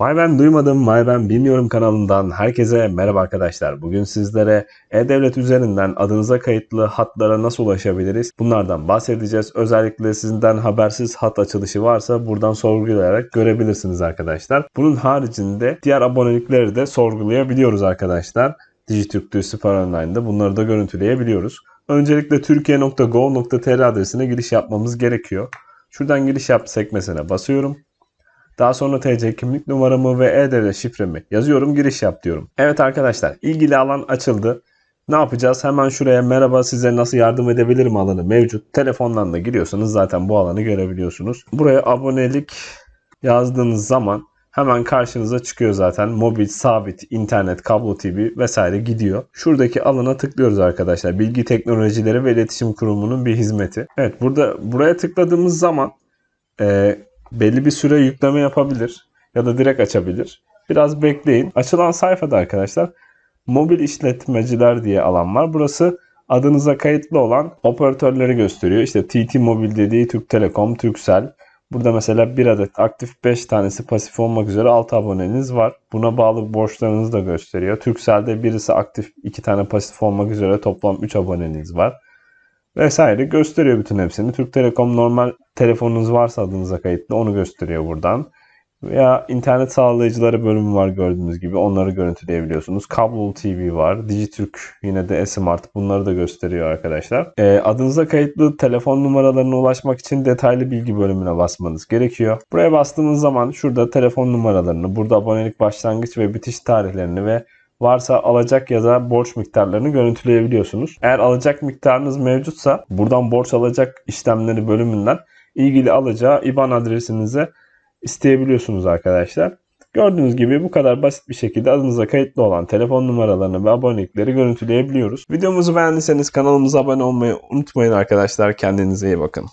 Vay ben duymadım, vay ben bilmiyorum kanalından herkese merhaba arkadaşlar. Bugün sizlere E-Devlet üzerinden adınıza kayıtlı hatlara nasıl ulaşabiliriz? Bunlardan bahsedeceğiz. Özellikle sizden habersiz hat açılışı varsa buradan sorgulayarak görebilirsiniz arkadaşlar. Bunun haricinde diğer abonelikleri de sorgulayabiliyoruz arkadaşlar. Dijitürk'te, Süper Online'da bunları da görüntüleyebiliyoruz. Öncelikle türkiye.gov.tr adresine giriş yapmamız gerekiyor. Şuradan giriş yap sekmesine basıyorum. Daha sonra TC kimlik numaramı ve e-devlet şifremi yazıyorum giriş yap diyorum. Evet arkadaşlar ilgili alan açıldı. Ne yapacağız? Hemen şuraya merhaba size nasıl yardım edebilirim alanı mevcut. Telefondan da giriyorsanız zaten bu alanı görebiliyorsunuz. Buraya abonelik yazdığınız zaman hemen karşınıza çıkıyor zaten. Mobil, sabit, internet, kablo TV vesaire gidiyor. Şuradaki alana tıklıyoruz arkadaşlar. Bilgi Teknolojileri ve İletişim Kurumu'nun bir hizmeti. Evet burada buraya tıkladığımız zaman e, belli bir süre yükleme yapabilir ya da direkt açabilir. Biraz bekleyin. Açılan sayfada arkadaşlar mobil işletmeciler diye alan var. Burası adınıza kayıtlı olan operatörleri gösteriyor. İşte TT Mobil dediği Türk Telekom, Turkcell. Burada mesela bir adet aktif 5 tanesi pasif olmak üzere 6 aboneniz var. Buna bağlı borçlarınızı da gösteriyor. Turkcell'de birisi aktif 2 tane pasif olmak üzere toplam 3 aboneniz var vesaire gösteriyor bütün hepsini. Türk Telekom normal telefonunuz varsa adınıza kayıtlı onu gösteriyor buradan. Veya internet sağlayıcıları bölümü var gördüğünüz gibi onları görüntüleyebiliyorsunuz. Kablolu TV var. Dijitürk yine de Smart bunları da gösteriyor arkadaşlar. E, adınıza kayıtlı telefon numaralarına ulaşmak için detaylı bilgi bölümüne basmanız gerekiyor. Buraya bastığınız zaman şurada telefon numaralarını, burada abonelik başlangıç ve bitiş tarihlerini ve varsa alacak ya da borç miktarlarını görüntüleyebiliyorsunuz. Eğer alacak miktarınız mevcutsa buradan borç alacak işlemleri bölümünden ilgili alacağı IBAN adresinize isteyebiliyorsunuz arkadaşlar. Gördüğünüz gibi bu kadar basit bir şekilde adınıza kayıtlı olan telefon numaralarını ve abonelikleri görüntüleyebiliyoruz. Videomuzu beğendiyseniz kanalımıza abone olmayı unutmayın arkadaşlar. Kendinize iyi bakın.